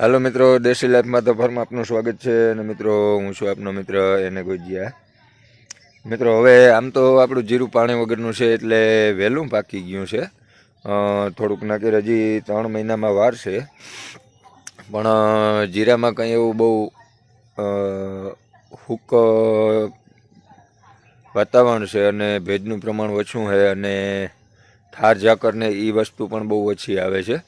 હાલો મિત્રો, દેશી લાઈફમાં તો ફરમાં આપનું સ્વાગત છે અને મિત્રો, હું છું આપનો મિત્ર એને ગોજિયા. મિત્રો, હવે આમ તો આપણું જીરું પાણી વગરનું છે એટલે વહેલું પાકી ગયું છે. થોડુંક નાખી હજી ત્રણ મહિનામાં વાર છે. પણ જીરામાં કંઈ એવું બહુ હુક વાતાવરણ છે અને ભેજનું પ્રમાણ ઓછું છે અને ઠાર ઝાકરને એ વસ્તુ પણ બહુ ઓછી આવે છે.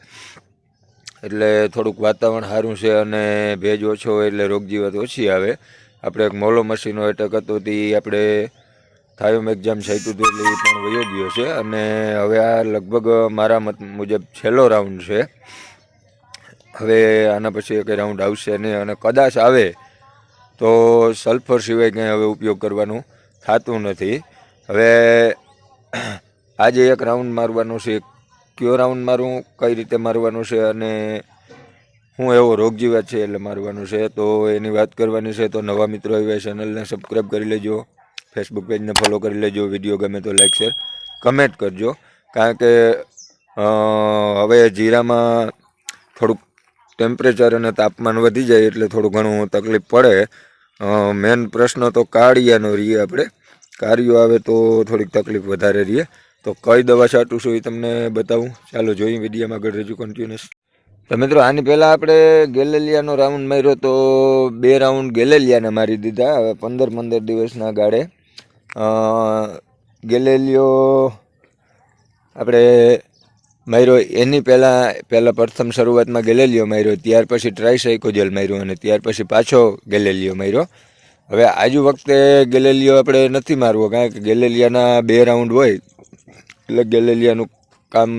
એટલે થોડુંક વાતાવરણ સારું છે અને ભેજ ઓછો હોય એટલે રોગજીવત ઓછી આવે. આપણે એક મોલો મશીનો એટેક હતો તે આપણે થાયોમ એક્ઝામ સાઈટું હતું એટલે એ પણ વયો ગયો છે. અને હવે આ લગભગ મારા મત મુજબ છેલ્લો રાઉન્ડ છે. હવે આના પછી કંઈ રાઉન્ડ આવશે નહીં. અને કદાચ આવે તો સલ્ફર સિવાય કંઈ હવે ઉપયોગ કરવાનું થતું નથી. હવે આજે એક રાઉન્ડ મારવાનું છે કયો રાઉન્ડ મારું, કઈ રીતે મારવાનું છે અને હું એવો રોગજીવાત છે એટલે મારવાનું છે. તો એની વાત કરવાની છે તો નવા મિત્રો આવ્યા ચેનલને સબસ્ક્રાઈબ કરી લેજો ફેસબુક પેજને ફોલો કરી લેજો વીડિયો ગમે તો લાઈક શેર કમેન્ટ કરજો. કારણ કે હવે જીરામાં થોડુંક ટેમ્પરેચર અને તાપમાન વધી જાય એટલે થોડું ઘણું તકલીફ પડે. મેન પ્રશ્ન તો કાળિયાનો રહીએ આપણે. કાળિયો આવે તો થોડીક તકલીફ વધારે રહીએ. તો કઈ દવા છાંટું છું એ તમને બતાવું. ચાલો જોઈએ વિડીયામાં આગળ રજૂ કન્ટિન્યુઅસ તો મિત્રો, આની પહેલાં આપણે ગેલેલિયાનો રાઉન્ડ માર્યો તો બે રાઉન્ડ ગેલેલિયાને મારી દીધા. હવે પંદર પંદર દિવસના ગાળે. ગેલેલિયો આપણે માર્યો એની પહેલાં પહેલાં પ્રથમ શરૂઆતમાં ગેલેલિયો માર્યો, ત્યાર પછી ટ્રાયસાઇકોજેલ માર્યો અને ત્યાર પછી પાછો ગેલેલિયો માર્યો. હવે આજુ વખતે ગેલેલિયો આપણે નથી મારવો, કારણ કે ગેલેલિયાના બે રાઉન્ડ હોય. એટલે ગેલેલિયાનું કામ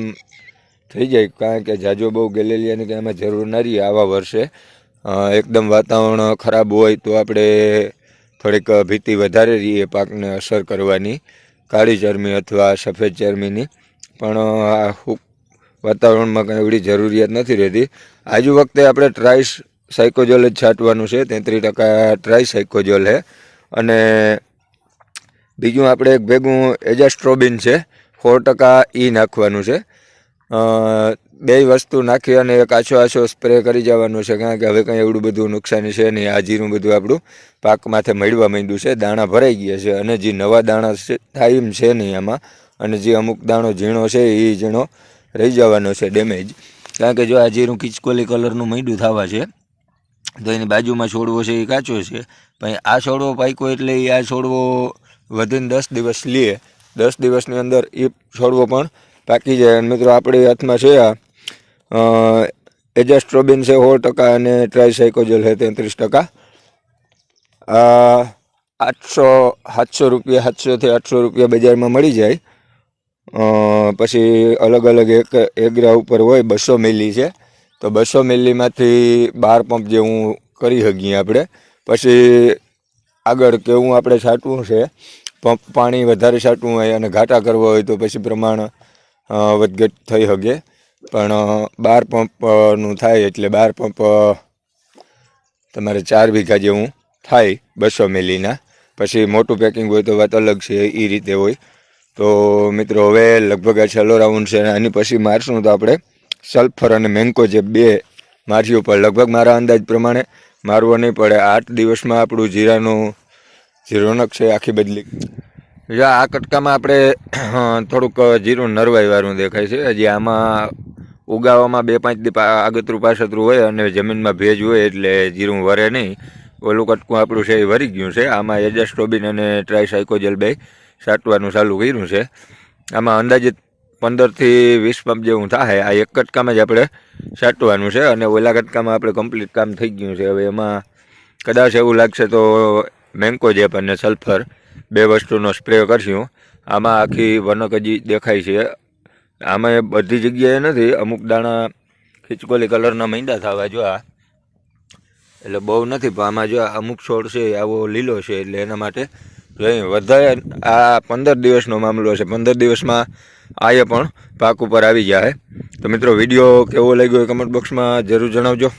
થઈ જાય. કારણ કે જાજો બહુ ગેલેલિયાની કંઈ એમાં જરૂર ના રહીએ આવા વર્ષે. એકદમ વાતાવરણ ખરાબ હોય તો આપણે થોડીક ભીતિ વધારે રહીએ પાકને અસર કરવાની. કાળી ચરમી અથવા સફેદ ચરમીની પણ આ વાતાવરણમાં કંઈ એવડી જરૂરિયાત નથી રહેતી. આજુ વખતે આપણે ટ્રાઇસ સાયકોજોલ જ છાંટવાનું છે. તેત્રીસ ટકા ટ્રાય સાયકોજોલ છે અને બીજું આપણે એક ભેગું એજાસ્ટ્રોબિન છે. સો ટકા ઈ નાખવાનું છે. બે વસ્તુ નાખી અને એક આછો આછો સ્પ્રે કરી જવાનું છે. કારણ કે હવે કંઈ એવડું બધું નુકસાની છે નહીં. આ જીરું બધું આપણું પાક માથે મળવા માંડ્યું છે. દાણા ભરાઈ ગયા છે અને જે નવા દાણા થાય એમ છે નહીં આમાં. અને જે અમુક દાણો ઝીણો છે એ ઝીણો રહી જવાનો છે ડેમેજ. કારણ કે જો આ જીરું કિચકોલી કલરનું માંડ્યું થવા છે, તો એની બાજુમાં છોડવો છે એ કાચો છે. પણ આ છોડવો પાક્યો એટલે એ આ છોડવો વધીને દસ દિવસ લે. દસ દિવસની અંદર એ છોડવો પણ પાકી જાય અને મિત્રો, આપણી હાથમાં છે આ એજાસ્ટ્રોબિન છે સોળ ટકા અને ટ્રાયસાઇકોજલ છે તેત્રીસ ટકા. આઠસો, સાતસો રૂપિયા સાતસોથી આઠસો રૂપિયા બજારમાં મળી જાય. પછી અલગ અલગ એક, એગ્રા ઉપર હોય, બસો મિલી છે. તો બસો મિલીમાંથી બાર પંપ જેવું કરી શકીએ આપણે. પછી આગળ કેવું આપણે છાંટવું છે પંપ પાણી વધારે છાંટવું હોય અને ઘાટા કરવા હોય તો પછી પ્રમાણ વધઘટ થઈ શકે પણ બાર પંપનું થાય એટલે બાર પંપ તમારે ચાર વીઘા જેવું થાય બસો મિલીના. પછી મોટું પેકિંગ હોય તો વાત અલગ છે એ રીતે હોય. તો, મિત્રો, હવે લગભગ આ છેલ્લો રાઉન્ડ છે એની પછી મારશું તો આપણે સલ્ફર અને મેન્કો જે બે માર્યું પણ લગભગ મારા અંદાજ પ્રમાણે મારવો નહીં પડે. આઠ દિવસમાં આપણું જીરાનું જે રોનક છે આખી બદલી. જો આ કટકામાં આપણે થોડુંક જીરું નરવાઈ વાળું દેખાય છે. હજી આમાં ઉગાવામાં બે પાંચ દી આગતરું પાછતરું હોય અને જમીનમાં ભેજ હોય એટલે જીરું વરે નહીં. ઓલું કટકું આપણું છે એ વરી ગયું છે. આમાં એજાસ્ટ્રોબિન અને ટ્રાયસાઇકોજેલ બે સાટવાનું ચાલુ કર્યું છે. આમાં અંદાજિત પંદરથી વીસ પંપ જેવું થાય આ એક કટકામાં જ આપણે છાંટવાનું છે અને ઓલા કટકામાં આપણે કમ્પ્લીટ કામ થઈ ગયું છે. હવે એમાં કદાચ એવું લાગશે તો મેન્કોજેપ અને સલ્ફર બે વસ્તુનો સ્પ્રે કરશું, આમાં આખી વનકજી દેખાય છે. આમાં બધી જગ્યાએ નથી, અમુક દાણા ખીચકોલી કલરના મૈંડા થવા જો આ. એટલે બહુ નથી, પણ આમાં જો અમુક છોડ છે આવો લીલો છે, એટલે એના માટે જોઈએ. વધારે આ પંદર દિવસનો મામલો છે. પંદર દિવસમાં આયે પણ પાક ઉપર આવી જાય. તો મિત્રો, વીડિયો કેવો લાગ્યો કમેન્ટ બોક્સમાં જરૂર જણાવજો.